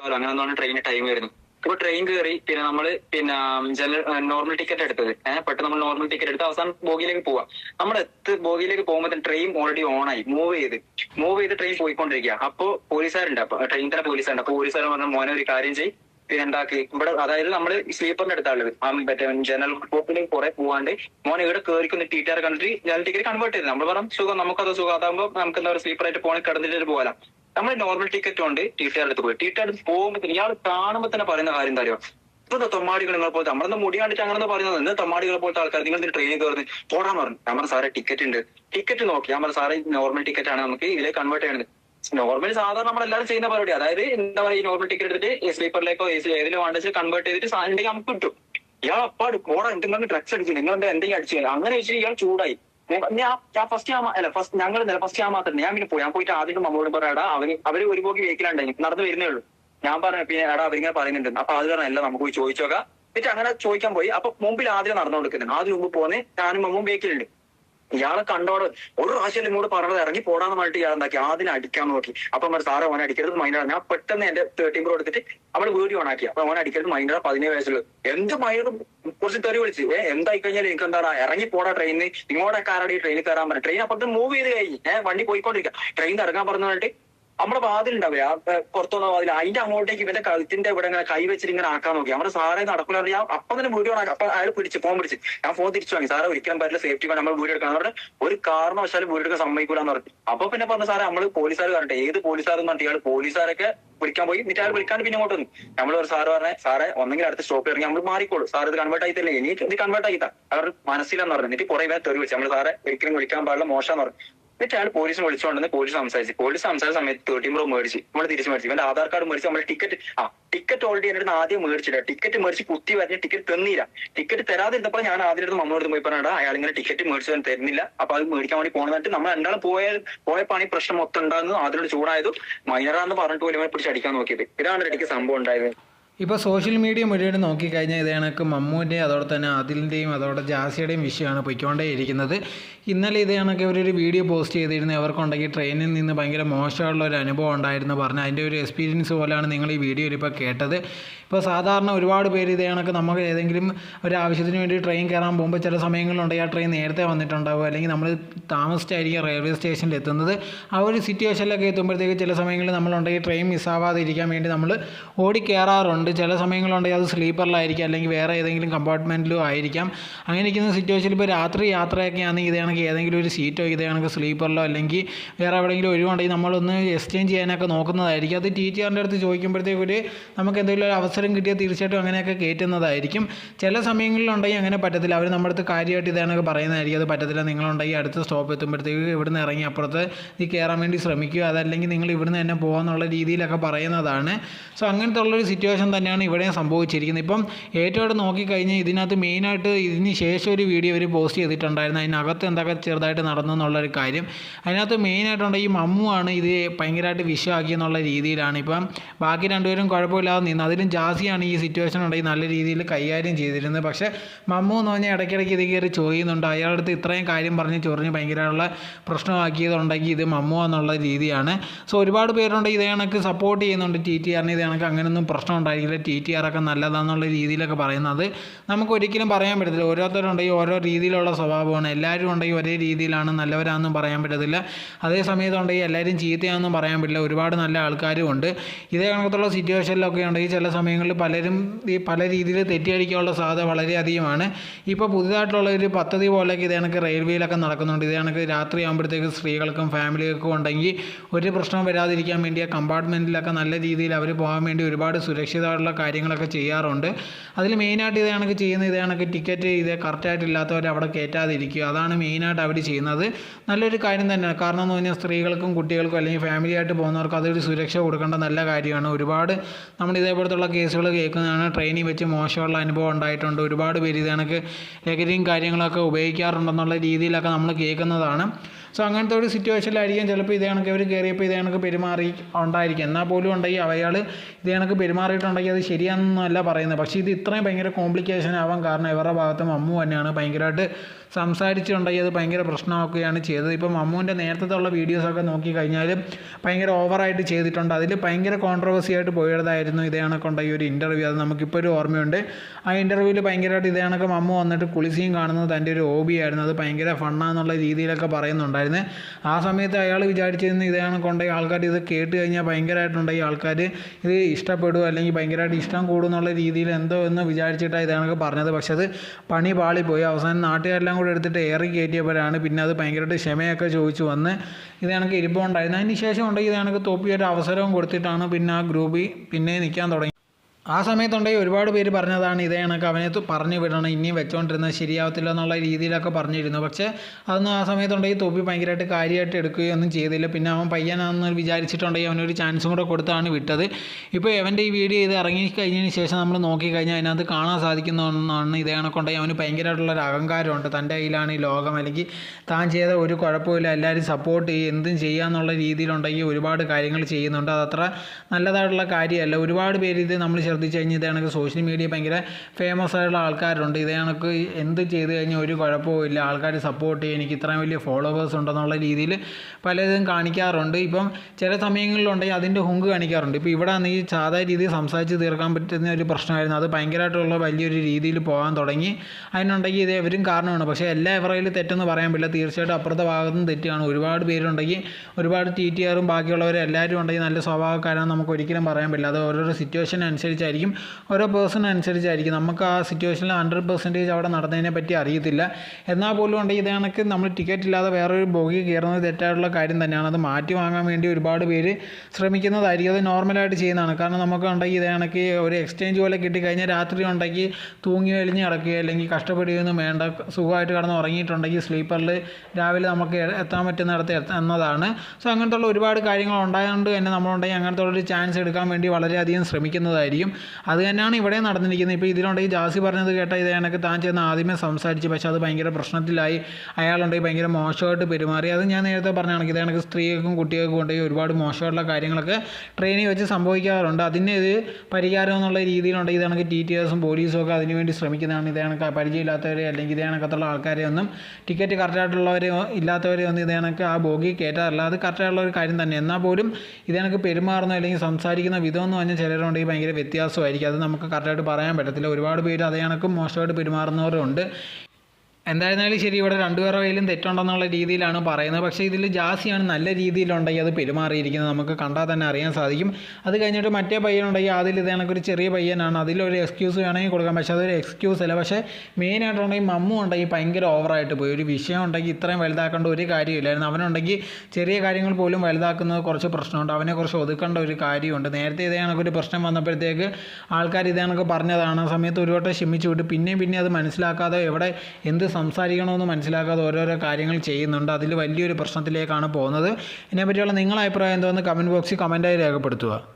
മുക്കാലോ അങ്ങനെ എന്താണ് train time വരുന്നു. അപ്പൊ ട്രെയിൻ കയറി പിന്നെ നമ്മൾ പിന്നെ ജനറൽ നോർമൽ ടിക്കറ്റ് എടുത്തത്. ഏഹ് പെട്ടെന്ന് നമ്മൾ നോർമൽ ടിക്കറ്റ് എടുത്ത് അവസാനം ബോഗിയിലേക്ക് പോവാം. നമ്മൾ എത്ത് ബോഗിയിലേക്ക് പോകുമ്പോൾ ട്രെയിൻ ഓൾറെഡി ഓൺ ആയി. മൂവ് ചെയ്ത്. മൂവ് ചെയ്ത് ട്രെയിൻ പോയിക്കൊണ്ടിരിക്കുക അപ്പോ പോലീസുകാരുണ്ട് അപ്പൊ ട്രെയിൻ തന്നെ പോലീസുണ്ട് അപ്പൊ പോലീസുകാർ വന്ന മോനെ ഒരു കാര്യം ചെയ്യും. പിന്നെ എന്താക്കി? ഇവിടെ അതായത് നമ്മൾ സ്ലീപ്പറിന്റെ അടുത്താണുള്ളത് ആ മറ്റേ ജനറൽ കോപ്പിലേക്ക് കുറെ പോവാണ്ട് മോനെ ഇവിടെ കയറിക്കുന്ന ടി ടി ആർ കണ്ടിട്ട് ജനറൽ ടിക്കറ്റ് കൺവേർട്ട് ചെയ്ത്. നമ്മൾ പറഞ്ഞു സുഖം നമുക്കത് സുഖം. അതാകുമ്പോൾ നമുക്ക് എന്താ പറയുക സ്ലീപ്പർ ആയിട്ട് പോണി കിടന്നിട്ട് പോകാം നമ്മൾ നോർമൽ ടിക്കറ്റ് ഉണ്ട് ടി ടി അടുത്ത് പോയി. ടി ടി അടുത്ത് പോകുമ്പോൾ ഇയാൾ കാണുമ്പോൾ തന്നെ പറയുന്ന കാര്യം എന്താ അറിയാം? ഇപ്പൊ തൊമ്മാടികൾ നിങ്ങളെ പോലത്തെ നമ്മളെന്ന് മുടി കണ്ടിട്ട് അങ്ങനെ പറയുന്നത് ഇന്ന് തൊമ്മാടികളെ പോലത്തെ ആൾക്കാർ നിങ്ങൾ ട്രെയിനിൽ കയറുന്നത് പോടാന്ന് പറഞ്ഞു. ഞാൻ സാറേ ടിക്കറ്റ് ഉണ്ട്. ടിക്കറ്റ് നോക്കി. ഞാൻ പറഞ്ഞു സാറേ നോർമൽ ടിക്കറ്റ് ആണ് നമുക്ക് ഇതിലേക്ക് കൺവേർട്ട് ചെയ്യണത്. നോർമൽ സാധാരണ നമ്മൾ എല്ലാവരും ചെയ്യുന്ന പരിപാടി. അതായത് എന്താ പറയുക നോർമൽ ടിക്കറ്റ് എടുത്തിട്ട് സ്ലീപ്പറിലേക്കോ ഏതിലോ വേണ്ടെന്ന് കൺവേർട്ട് ചെയ്തിട്ട് സാധനം നമുക്ക് കിട്ടും. ഇയാൾ അപ്പാട് പോടാ എന്തെങ്കിലും ഡ്രഗ്സ് അടിച്ചു നിങ്ങൾ എന്താ എന്തെങ്കിലും അടിച്ചു അങ്ങനെ വെച്ചിട്ട് ഇയാൾ ചൂടായി. ഞാൻ ഞാൻ ഫസ്റ്റ് ഞാൻ അല്ല ഫസ്റ്റ് ഞങ്ങൾ ഇന്നലെ ഫസ്റ്റ് ഞാൻ മാത്രം ഞാൻ പിന്നെ പോയി. ഞാൻ പോയിട്ട് ആദ്യം നമ്മളോട് പറയാടാ അവന് അവർ ഒരു പോക്കി വെഹിക്കലുണ്ടായി നടന്നു വരുന്നേ ഉള്ളൂ. ഞാൻ പറഞ്ഞു പിന്നെ എടാ അവരിങ്ങനെ പറയുന്നുണ്ട്. അപ്പൊ അത് പറഞ്ഞല്ല നമുക്ക് പോയി ചോദിച്ചോക്കാം. എന്നിട്ട് അങ്ങനെ ചോദിക്കാൻ പോയി. അപ്പൊ മുമ്പിൽ ആദ്യം നടന്നുകൊടുക്കുന്നത് ആദ്യം മുമ്പ് പോന്നെ ഞാനും മമ്മും ബേക്കിലുണ്ട് ഇയാളെ കണ്ടോടെ ഒരു പ്രാവശ്യം ഇങ്ങോട്ട് പറഞ്ഞത് ഇറങ്ങി പോടാന്ന് പറഞ്ഞിട്ട് ഇയാൾ എന്താക്കി? ആദ്യം അടിക്കാൻ നോക്കി അപ്പൊ അവർ സാറ് ഓനെ അടിക്കരുത് മൈനറ ഞാൻ പെട്ടെന്ന് എന്റെ തേർട്ടീൻ പ്രോ എടുത്തിട്ട് അവൾ വീഡിയോ ഓണാക്കി അപ്പൊ ഓനെ അടിക്കരുത് മൈനറ പതിനേഴ് വയസ്സുള്ളൂ. എന്ത് മൈനർ കുറച്ച് തെറി വിളിച്ച്. ഏഹ് എന്തായി കഴിഞ്ഞാൽ എനിക്ക് എന്താണ് ഇറങ്ങി പോടാ ട്രെയിനിൽ നിങ്ങളുടെ കാരടി ട്രെയിനിൽ കയറാൻ പറഞ്ഞു? ട്രെയിൻ അപ്പുറത്ത് മൂവ് ചെയ്ത് കഴിഞ്ഞ്. ഏഹ് വണ്ടി പോയിക്കൊണ്ടിരിക്കുക ട്രെയിൻ ഇറങ്ങാൻ പറഞ്ഞു പറഞ്ഞിട്ട് നമ്മുടെ വാതിലുണ്ടാവില്ല പുറത്തുനിന്ന വാതിൽ അതിന്റെ അങ്ങോട്ടേക്ക് ഇവന്റെ കഴുത്തിന്റെ ഇവിടെ ഇങ്ങനെ കൈ വെച്ചിട്ട് ഇങ്ങനെ ആക്കാൻ നോക്കി. നമ്മുടെ സാറേ നടക്കില്ല ഞാൻ അപ്പൊ തന്നെ വീഡിയോ ആക്കി അപ്പൊ അയാൾ പിടിച്ച് ഫോൺ പിടിച്ച്. ഞാൻ ഫോൺ തിരിച്ചു വാങ്ങി. സാറെ ഒരിക്കലും പറ്റില്ല. സേഫ്റ്റി വേണം നമ്മൾ വീഡിയോ എടുക്കാൻ പറഞ്ഞിട്ട് ഒരു കാരണവശാലും വീഡിയോ എടുക്കാൻ സമ്മതിക്കൂലെന്ന് പറഞ്ഞു. അപ്പൊ പിന്നെ പറഞ്ഞു സാറേ നമ്മൾ പോലീസുകാർ പറഞ്ഞിട്ട് ഏത് പോലീസുകാരെന്ന് പറഞ്ഞിട്ട് ഇയാൾ പോലീസുകാരൊക്കെ വിളിക്കാൻ പോയി. എന്നിട്ട് അയാൾ വിളിക്കാൻ പിന്നെ ഇങ്ങോട്ട് വന്നു. നമ്മൾ ഒരു സാറ് പറഞ്ഞ സാറെ ഒന്നെങ്കിൽ അടുത്ത സ്റ്റോപ്പ് ഇറങ്ങി നമ്മൾ മാറിക്കോളൂ. സാർ ഇത് കൺവേർട്ട് ആയി തന്നെ ഇനി ഇത് കൺവേർട്ട് ആയിത്താ അവർ മനസ്സിലെന്ന് പറഞ്ഞു. എന്നിട്ട് കുറെ പേര് തെറി വിളിച്ചു. നമ്മൾ സാറെ ഒരിക്കലും വിളിക്കാൻ പാടില്ല. മോശം എന്ന് പറഞ്ഞു. എന്നിട്ട് പോലീസ് വിളിച്ചുകൊണ്ടെന്ന് പോലീസ് സംസാരിച്ചു. പോലീസ് സംസാരിച്ച സമയത്ത് തേർട്ടീൻ പ്രോ മേടിച്ച്. നമ്മൾ തിരിച്ച് മേടിച്ചു. ഇവന്റെ ആധാർ കാർഡ് മേടിച്ച് നമ്മൾ ടിക്കറ്റ് ആ ടിക്കറ്റ് ഓൾറെഡി എന്നിട്ട് ആദ്യം മേടിച്ചില്ല. ടിക്കറ്റ് മേടിച്ച് കുത്തി വരഞ്ഞ ടിക്കറ്റ് തന്നില്ല. ടിക്കറ്റ് തരാതിരുന്നപ്പോൾ ഞാൻ ആദ്യം എടുത്ത് മമ്മോട് പോയി പറഞ്ഞാ അയാൾ ഇങ്ങനെ ടിക്കറ്റ് മേടിച്ചു തരുന്നില്ല. അപ്പൊ അത് മേടിക്കാൻ വേണ്ടി പോകണമെന്നിട്ട് നമ്മൾ രണ്ടാളും പോയ പോയപ്പാണ് ഈ പ്രശ്നം മൊത്തം ഉണ്ടാകുന്നത്. ആദ്യം ചൂടായതും മൈനറാന്ന് പറഞ്ഞിട്ട് പോലും ഇവനെ പിടിച്ച് അടിക്കാൻ നോക്കിയത്. ഇതാണ് എനിക്ക് സംഭവം ഉണ്ടായത്. ഇപ്പോൾ സോഷ്യൽ മീഡിയ മുഴുവൻ നോക്കിക്കഴിഞ്ഞാൽ ഇതേ കണക്ക് മമ്മൂന്റെയും അതോടെ തന്നെ അതിലിന്റെയും അതോടെ ജാസിയുടെയും വിഷയമാണ് പൊയ്ക്കൊണ്ടേ ഇരിക്കുന്നത്. ഇന്നലെ ഇതേ കണക്ക് ഇവരൊരു വീഡിയോ പോസ്റ്റ് ചെയ്തിരുന്നു. അവർക്കുണ്ടെങ്കിൽ ട്രെയിനിൽ നിന്ന് ഭയങ്കര മോശമുള്ള ഒരു അനുഭവം ഉണ്ടായിരുന്നു പറഞ്ഞു. അതിന്റെ ഒരു എക്സ്പീരിയൻസ് പോലെയാണ് നിങ്ങൾ ഈ വീഡിയോയിൽ ഇപ്പോൾ കേട്ടത്. ഇപ്പോൾ സാധാരണ ഒരുപാട് പേര് ഇത് കണക്ക് നമുക്ക് ഏതെങ്കിലും ഒരു ആവശ്യത്തിന് വേണ്ടി ട്രെയിൻ കയറാൻ പോകുമ്പോൾ ചില സമയങ്ങളിലുണ്ടെങ്കിൽ ആ ട്രെയിൻ നേരത്തെ വന്നിട്ടുണ്ടാവും അല്ലെങ്കിൽ നമ്മൾ താമസിച്ചായിരിക്കും റെയിൽവേ സ്റ്റേഷനിൽ എത്തുന്നത്. ആ ഒരു സിറ്റുവേഷനിലൊക്കെ എത്തുമ്പോഴത്തേക്ക് ചില സമയങ്ങളിൽ നമ്മളുണ്ടെങ്കിൽ ട്രെയിൻ മിസ്സാവാതെ ഇരിക്കാൻ വേണ്ടി നമ്മൾ ഓടി കയറാറുണ്ട്. ചില സമയങ്ങളുണ്ടെങ്കിൽ അത് സ്ലീപ്പറിലായിരിക്കും അല്ലെങ്കിൽ വേറെ ഏതെങ്കിലും കമ്പാർട്ട്മെന്റിലും ആയിരിക്കാം. അങ്ങനെ ഇരിക്കുന്ന സിറ്റുവേഷനിൽ ഇപ്പോൾ രാത്രി യാത്രയൊക്കെ ആണെങ്കിൽ ഇതേ കണക്ക് ഏതെങ്കിലും ഒരു സീറ്റോ ഇതേ കണക്ക് സ്ലീപ്പറിലോ അല്ലെങ്കിൽ വേറെ എവിടെയെങ്കിലും ഒഴിവുണ്ടെങ്കിൽ നമ്മളൊന്ന് എക്സ്ചേഞ്ച് ചെയ്യാനൊക്കെ നോക്കുന്നതായിരിക്കും. അത് ടി ടി ആറിന്റെ അടുത്ത് ചോദിക്കുമ്പോഴത്തേക്കൊരു നമുക്ക് എന്തെങ്കിലും ഒരു അവസരം കിട്ടിയാൽ തീർച്ചയായിട്ടും അങ്ങനെയൊക്കെ കയറ്റുന്നതായിരിക്കും. ചില സമയങ്ങളിലുണ്ടെങ്കിൽ അങ്ങനെ പറ്റത്തില്ല. അവർ നമ്മുടെ അടുത്ത് കാര്യമായിട്ട് ഇതാണൊക്കെ പറയുന്നതായിരിക്കും. അത് പറ്റത്തില്ല. നിങ്ങളുണ്ടെങ്കിൽ അടുത്ത സ്റ്റോപ്പ് എത്തുമ്പോഴത്തേക്ക് ഇവിടുന്ന് ഇറങ്ങി അപ്പുറത്ത് ഈ കയറാൻ വേണ്ടി ശ്രമിക്കുക. അതല്ലെങ്കിൽ നിങ്ങൾ ഇവിടുന്ന് തന്നെ പോകാമെന്നുള്ള രീതിയിലൊക്കെ പറയുന്നതാണ്. സോ അങ്ങനത്തെ ഉള്ളൊരു സിറ്റുവേഷൻ തന്നെയാണ് ഇവിടെ സംഭവിച്ചിരിക്കുന്നത്. ഇപ്പം ഏറ്റവും നോക്കിക്കഴിഞ്ഞാൽ ഇതിനകത്ത് മെയിനായിട്ട് ഇതിന് ശേഷം ഒരു വീഡിയോ അവർ പോസ്റ്റ് ചെയ്തിട്ടുണ്ടായിരുന്നു. അതിനകത്ത് എന്തൊക്കെ ചെറുതായിട്ട് നടന്നു എന്നുള്ളൊരു കാര്യം. അതിനകത്ത് മെയിനായിട്ടുണ്ട് ഈ മമ്മുവാണ് ഇത് ഭയങ്കരമായിട്ട് വിഷയമാക്കി എന്നുള്ള രീതിയിലാണ്. ഇപ്പം ബാക്കി രണ്ടുപേരും കുഴപ്പമില്ലാതെ നിന്ന്. അതിലും ജാസിയാണ് ഈ സിറ്റുവേഷൻ ഉണ്ടെങ്കിൽ നല്ല രീതിയിൽ കൈകാര്യം ചെയ്തിരുന്നത്. പക്ഷേ മമ്മു എന്ന് പറഞ്ഞാൽ ഇടയ്ക്കിടയ്ക്ക് ഇത് കയറി ചോദിക്കുന്നുണ്ട് അയാളുടെ അടുത്ത് ഇത്രയും കാര്യം പറഞ്ഞ് ചൊറിഞ്ഞ് ഭയങ്കരമുള്ള പ്രശ്നമാക്കിയതുണ്ടെങ്കിൽ ഇത് മമ്മു എന്നുള്ള രീതിയാണ്. സോ ഒരുപാട് പേരുണ്ട് ഇത് കണക്ക് സപ്പോർട്ട് ചെയ്യുന്നുണ്ട്. ടി ടി ആറിന് ഇത് കണക്ക് അങ്ങനെയൊന്നും പ്രശ്നം ഉണ്ടായിരിക്കില്ല. ടി ടി ആറൊക്കെ നല്ലതാണെന്നുള്ള രീതിയിലൊക്കെ പറയുന്നത്. നമുക്ക് ഒരിക്കലും പറയാൻ പറ്റത്തില്ല. ഓരോരുത്തരുണ്ടെങ്കിൽ ഓരോ രീതിയിലുള്ള സ്വഭാവമാണ്. എല്ലാവരും ഉണ്ടെങ്കിൽ ഒരേ രീതിയിലാണ് നല്ലവരാണെന്നും പറയാൻ പറ്റത്തില്ല. അതേ സമയത്തുണ്ടെങ്കിൽ എല്ലാവരും ചീത്തയാണെന്നും പറയാൻ പറ്റില്ല. ഒരുപാട് നല്ല ആൾക്കാരും ഉണ്ട്. ഇതേ കണക്കത്തുള്ള സിറ്റുവേഷനിലൊക്കെ ഉണ്ടെങ്കിൽ ചില സമയങ്ങളിൽ പലരും ഈ പല രീതിയിൽ തെറ്റിയടിക്കാനുള്ള സാധ്യത വളരെയധികമാണ്. ഇപ്പോൾ പുതിയതായിട്ടുള്ള ഒരു പദ്ധതി പോലെയൊക്കെ ഇത് കണക്ക് റെയിൽവേയിലൊക്കെ നടക്കുന്നുണ്ട്. ഇത് കണക്ക് രാത്രി ആകുമ്പോഴത്തേക്ക് സ്ത്രീകൾക്കും ഫാമിലികൾക്കും ഉണ്ടെങ്കിൽ ഒരു പ്രശ്നം വരാതിരിക്കാൻ വേണ്ടി ആ കമ്പാർട്ട്മെന്റിലൊക്കെ നല്ല രീതിയിൽ അവർ പോകാൻ വേണ്ടി ഒരുപാട് സുരക്ഷിതമായിട്ടുള്ള കാര്യങ്ങളൊക്കെ ചെയ്യാറുണ്ട്. അതിൽ മെയിനായിട്ട് ഇത് കണക്ക് ചെയ്യുന്ന ഇത് കണക്ക് ടിക്കറ്റ് ഇത് കറക്റ്റായിട്ടില്ലാത്തവർ അവിടെ കയറ്റാതിരിക്കുക. അതാണ് മെയിനായിട്ട് അവർ ചെയ്യുന്നത്. നല്ലൊരു കാര്യം തന്നെയാണ്. കാരണം എന്ന് പറഞ്ഞാൽ സ്ത്രീകൾക്കും കുട്ടികൾക്കും അല്ലെങ്കിൽ ഫാമിലിയായിട്ട് പോകുന്നവർക്ക് അതൊരു സുരക്ഷ കൊടുക്കേണ്ട നല്ല കാര്യമാണ്. ഒരുപാട് നമ്മൾ ഇതേപോലത്തുള്ള കേസുകൾ കേൾക്കുന്നതാണ്. ട്രെയിനിൽ വെച്ച് മോശമുള്ള അനുഭവം ഉണ്ടായിട്ടുണ്ട്. ഒരുപാട് പേര് ഇത് കണക്ക് ലഹരിയും കാര്യങ്ങളൊക്കെ ഉപയോഗിക്കാറുണ്ടെന്നുള്ള രീതിയിലൊക്കെ നമ്മൾ കേൾക്കുന്നതാണ്. സോ അങ്ങനത്തെ ഒരു സിറ്റുവേഷനിലായിരിക്കും ചിലപ്പോൾ ഇതേ കണക്ക് അവർ കയറിയപ്പോൾ ഇതേ കണക്ക് പെരുമാറി ഉണ്ടായിരിക്കും. എന്നാൽ പോലും ഉണ്ടെങ്കിൽ അയാൾ ഇതേ കണക്ക് പെരുമാറിയിട്ടുണ്ടെങ്കിൽ അത് ശരിയാണെന്നല്ല പറയുന്നത്. പക്ഷേ ഇത് ഇത്രയും ഭയങ്കര കോംപ്ലിക്കേഷൻ ആവാൻ കാരണം ഇവരുടെ ഭാഗത്തും അമ്മു തന്നെയാണ് ഭയങ്കരമായിട്ട് സംസാരിച്ചിട്ടുണ്ടെങ്കിൽ അത് ഭയങ്കര പ്രശ്നമാക്കുകയാണ് ചെയ്തത്. ഇപ്പം മമ്മൂന്റെ നേരത്തെ ഉള്ള വീഡിയോസൊക്കെ നോക്കിക്കഴിഞ്ഞാൽ ഭയങ്കര ഓവറായിട്ട് ചെയ്തിട്ടുണ്ട്. അതിൽ ഭയങ്കര കോൺട്രവേഴ്സി ആയിട്ട് പോയതായിരുന്നു ഇതേ കണക്കുണ്ട ഈ ഒരു ഇന്റർവ്യൂ അത് നമുക്കിപ്പോൾ ഒരു ഓർമ്മയുണ്ട്. ആ ഇന്റർവ്യൂവിൽ ഭയങ്കരമായിട്ട് ഇതേ കണക്ക് മമ്മു വന്നിട്ട് കുളിസിയും കാണുന്നത് തന്റെ ഒരു ഹോബി ആയിരുന്നു. അത് ഭയങ്കര ഫണ്ണാന്നുള്ള രീതിയിലൊക്കെ പറയുന്നുണ്ടായിരുന്നു. ആ സമയത്ത് അയാൾ വിചാരിച്ചിരുന്നു ഇതേ കണക്കുണ്ടെങ്കിൽ ആൾക്കാർ ഇത് കേട്ട് കഴിഞ്ഞാൽ ഭയങ്കരമായിട്ടുണ്ടെങ്കിൽ ആൾക്കാർ ഇത് ഇഷ്ടപ്പെടുമോ അല്ലെങ്കിൽ ഭയങ്കരമായിട്ട് ഇഷ്ടം കൂടും എന്നുള്ള രീതിയിൽ എന്തോ എന്ന് വിചാരിച്ചിട്ടാണ് ഇതേ കണക്ക് പറഞ്ഞത്. പക്ഷേ അത് പണി പാളിപ്പോയി. അവസാനം നാട്ടുകാരെല്ലാം കൂടെ എടുത്തിട്ട് ഏറി കയറ്റിയപ്പോഴാണ് പിന്നെ അത് ഭയങ്കരമായിട്ട് ക്ഷമയൊക്കെ ചോദിച്ചു വന്ന് ഇത് കണക്ക് ഇരിപ്പുണ്ടായിരുന്നു. അതിന് ശേഷം ഉണ്ടെങ്കിൽ ഇത് കണക്ക് തോപ്പിയൊരു അവസരവും കൊടുത്തിട്ടാണ് പിന്നെ ആ ഗ്രൂപ്പിൽ പിന്നെ നിൽക്കാൻ തുടങ്ങി ആ സമയത്തുണ്ടെങ്കിൽ ഒരുപാട് പേര് പറഞ്ഞതാണ് ഇതേ കണക്ക് അവനെ പറഞ്ഞു വിടണം ഇനിയും വെച്ചോണ്ടിരുന്നത് ശരിയാവത്തില്ല എന്നുള്ള രീതിയിലൊക്കെ പറഞ്ഞിരുന്നു. പക്ഷേ അതൊന്നും ആ സമയത്തുണ്ടെങ്കിൽ തൊപ്പി ഭയങ്കരമായിട്ട് കാര്യമായിട്ട് എടുക്കുകയൊന്നും ചെയ്തില്ല. പിന്നെ അവൻ പയ്യനാണെന്ന് വിചാരിച്ചിട്ടുണ്ടെങ്കിൽ അവനൊരു ചാൻസും കൂടെ കൊടുത്താണ് വിട്ടത്. ഇപ്പോൾ അവന്റെ ഈ വീഡിയോ ഇത് ഇറങ്ങി കഴിഞ്ഞതിന് ശേഷം നമ്മൾ നോക്കിക്കഴിഞ്ഞാൽ അതിനകത്ത് കാണാൻ സാധിക്കുന്ന ഒന്നാണ് ഇതേ കണക്കുണ്ടെങ്കിൽ അവന് ഭയങ്കരമായിട്ടുള്ളൊരു അഹങ്കാരമുണ്ട്. തന്റെ കയ്യിലാണ് ഈ ലോകം. അല്ലെങ്കിൽ താൻ ചെയ്ത ഒരു കുഴപ്പമില്ല എല്ലാവരും സപ്പോർട്ട് ചെയ്യും. എന്തും ചെയ്യാമെന്നുള്ള രീതിയിലുണ്ടെങ്കിൽ ഒരുപാട് കാര്യങ്ങൾ ചെയ്യുന്നുണ്ട്. അതത്ര നല്ലതായിട്ടുള്ള കാര്യമല്ല. ഒരുപാട് പേര് ഇത് നമ്മൾ ശ്രദ്ധിച്ചു കഴിഞ്ഞാൽ ഇത് സോഷ്യൽ മീഡിയ ഭയങ്കര ഫേമസ് ആയിട്ടുള്ള ആൾക്കാരുണ്ട്. ഇത് എന്ത് ചെയ്ത് കഴിഞ്ഞാൽ ഒരു കുഴപ്പവും ഇല്ല. ആൾക്കാർ സപ്പോർട്ട് ചെയ്യും. എനിക്ക് ഇത്രയും വലിയ ഫോളോവേഴ്സ് ഉണ്ടെന്നുള്ള രീതിയിൽ പലതും കാണിക്കാറുണ്ട്. ഇപ്പം ചില സമയങ്ങളിലുണ്ടെങ്കിൽ അതിന്റെ ഹുങ്ക് കാണിക്കാറുണ്ട്. ഇപ്പോൾ ഇവിടെ നീ സാധാ രീതിയിൽ സംസാരിച്ച് തീർക്കാൻ പറ്റുന്ന ഒരു പ്രശ്നമായിരുന്നു. അത് ഭയങ്കരമായിട്ടുള്ള വലിയൊരു രീതിയിൽ പോകാൻ തുടങ്ങി. അതിനുണ്ടെങ്കിൽ ഇത് ഇവരും കാരണമാണ്. പക്ഷേ എല്ലാ ഇവരയിൽ തെറ്റെന്ന് പറയാൻ പറ്റില്ല. തീർച്ചയായിട്ടും അപ്പുറത്തെ ഭാഗത്തും തെറ്റാണ് ഒരുപാട് പേരുണ്ടെങ്കിൽ ഒരുപാട് ടി ടി ആറും ബാക്കിയുള്ളവരും എല്ലാവരും ഉണ്ടെങ്കിൽ നല്ല സ്വഭാവക്കാരാണെന്ന് നമുക്ക് ഒരിക്കലും പറയാൻ പറ്റില്ല. അത് ഓരോരോ സിറ്റുവേഷൻ അനുസരിച്ചായിരിക്കും. ഓരോ പേഴ്സൺ അനുസരിച്ചായിരിക്കും. നമുക്ക് ആ സിറ്റുവേഷനിൽ ഹൺഡ്രഡ് പെർസെന്റേജ് അവിടെ നടന്നതിനെ പറ്റി അറിയത്തില്ല. എന്നാൽ പോലും ഉണ്ടെങ്കിൽ ഇത് കണക്ക് നമ്മൾ ടിക്കറ്റ് ഇല്ലാതെ വേറൊരു ബോഗി കയറുന്നത് തെറ്റായിട്ടുള്ള കാര്യം തന്നെയാണ്. അത് മാറ്റി വാങ്ങാൻ വേണ്ടി ഒരുപാട് പേര് ശ്രമിക്കുന്നതായിരിക്കും. അത് നോർമലായിട്ട് ചെയ്യുന്നതാണ്. കാരണം നമുക്ക് ഉണ്ടെങ്കിൽ ഇത് കണക്ക് ഒരു എക്സ്ചേഞ്ച് പോലെ കിട്ടിക്കഴിഞ്ഞാൽ രാത്രി ഉണ്ടെങ്കിൽ തൂങ്ങി വലിഞ്ഞ് കിടക്കുക അല്ലെങ്കിൽ കഷ്ടപ്പെടുകയൊന്നും വേണ്ട. സുഖമായിട്ട് കിടന്ന് ഉറങ്ങിയിട്ടുണ്ടെങ്കിൽ സ്ലീപ്പറിൽ രാവിലെ നമുക്ക് എത്താൻ പറ്റുന്നിടത്ത് എന്നതാണ്. സോ അങ്ങനത്തുള്ള ഒരുപാട് കാര്യങ്ങൾ ഉണ്ടായതുകൊണ്ട് തന്നെ നമ്മളുണ്ടെങ്കിൽ അങ്ങനത്തെ ഒരു ചാൻസ് എടുക്കാൻ വേണ്ടി വളരെയധികം ശ്രമിക്കുന്നതായിരിക്കും. അത് തന്നെയാണ് ഇവിടെ നടന്നിരിക്കുന്നത്. ഇപ്പോൾ ഇതിലുണ്ടെങ്കിൽ ജാസി പറഞ്ഞത് കേട്ട ഇത് കണക്ക് താൻ ചെന്ന് ആദ്യമേ സംസാരിച്ച്. പക്ഷേ അത് ഭയങ്കര പ്രശ്നത്തിലായി. അയാളുണ്ടെങ്കിൽ ഭയങ്കര മോശമായിട്ട് പെരുമാറി. അത് ഞാൻ നേരത്തെ പറഞ്ഞ കണക്ക് ഇത് കണക്ക് സ്ത്രീകൾക്കും കുട്ടികൾക്കും ഉണ്ടെങ്കിൽ ഒരുപാട് മോശമായിട്ടുള്ള കാര്യങ്ങളൊക്കെ ട്രെയിനിൽ വെച്ച് സംഭവിക്കാറുണ്ട്. അതിന് ഇത് പരിഹാരം എന്നുള്ള രീതിയിലുണ്ടെങ്കിൽ ഇത് ടി ടി എസും പോലീസും ഒക്കെ അതിനുവേണ്ടി ശ്രമിക്കുന്നതാണ്. ഇത് കണക്ക് പരിചയമില്ലാത്തവരെ അല്ലെങ്കിൽ ഇത് കണക്കത്തുള്ള ആൾക്കാരെ ഒന്നും ടിക്കറ്റ് കറക്റ്റായിട്ടുള്ളവരെ ഇല്ലാത്തവരെ ഒന്നും ഇത് കണക്ക് ആ ബോഗി കയറ്റാറില്ല. അത് കറക്റ്റായിട്ടുള്ള ഒരു കാര്യം തന്നെ. എന്നാൽ പോലും ഇത് കണക്ക് പെരുമാറുന്ന അല്ലെങ്കിൽ സംസാരിക്കുന്ന വിധം പറഞ്ഞാൽ ചിലരുണ്ടെങ്കിൽ ഭയങ്കര വ്യത്യാസമായിരിക്കും. അത് നമുക്ക് കറക്റ്റായിട്ട് പറയാൻ പറ്റത്തില്ല. ഒരുപാട് പേര് അതേ കണക്ക് മോശമായിട്ട് പെരുമാറുന്നവരുണ്ട്. എന്തായിരുന്നാലും ശരി ഇവിടെ രണ്ടുപേരുടെ കയ്യിലും തെറ്റുണ്ടെന്നുള്ള രീതിയിലാണ് പറയുന്നത്. പക്ഷേ ഇതിൽ ജാസിയാണ് നല്ല രീതിയിലുണ്ടെങ്കിൽ അത് പെരുമാറിയിരിക്കുന്നത് നമുക്ക് കണ്ടാൽ തന്നെ അറിയാൻ സാധിക്കും. അത് കഴിഞ്ഞിട്ട് മറ്റേ പയ്യനുണ്ടെങ്കിൽ അതിൽ ഇത് കണക്കൊരു ചെറിയ പയ്യനാണ്. അതിലൊരു എക്സ്ക്യൂസ് വേണമെങ്കിൽ കൊടുക്കാം. പക്ഷേ അതൊരു എക്സ്ക്യൂസ് അല്ല. പക്ഷേ മെയിനായിട്ടുണ്ടെങ്കിൽ മമ്മു ഉണ്ടെങ്കിൽ ഭയങ്കര ഓവറായിട്ട് പോയി. ഒരു വിഷയം ഉണ്ടെങ്കിൽ ഇത്രയും വലുതാക്കേണ്ട ഒരു കാര്യമില്ലായിരുന്നു. അവനുണ്ടെങ്കിൽ ചെറിയ കാര്യങ്ങൾ പോലും വലുതാക്കുന്നത് കുറച്ച് പ്രശ്നമുണ്ട്. അവനെ കുറച്ച് ഒതുക്കേണ്ട ഒരു കാര്യമുണ്ട്. നേരത്തെ ഇതേ കണക്കൊരു പ്രശ്നം വന്നപ്പോഴത്തേക്ക് ആൾക്കാർ ഇതേ കണക്ക് പറഞ്ഞതാണ്. ആ സമയത്ത് ഒരു വട്ടം ക്ഷമിച്ചു വിട്ട്. പിന്നെയും പിന്നെ അത് മനസ്സിലാക്കാതെ എവിടെ എന്ത് സംസാരിക്കണമെന്ന് മനസ്സിലാക്കാതെ ഓരോരോ കാര്യങ്ങൾ ചെയ്യുന്നുണ്ട്. അതിൽ വലിയൊരു പ്രശ്നത്തിലേക്കാണ് പോകുന്നത്. ഇതിനെപ്പറ്റിയുള്ള നിങ്ങളുടെ അഭിപ്രായം എന്തോന്ന് കമന്റ് ബോക്സിൽ കമന്റായി രേഖപ്പെടുത്തുക.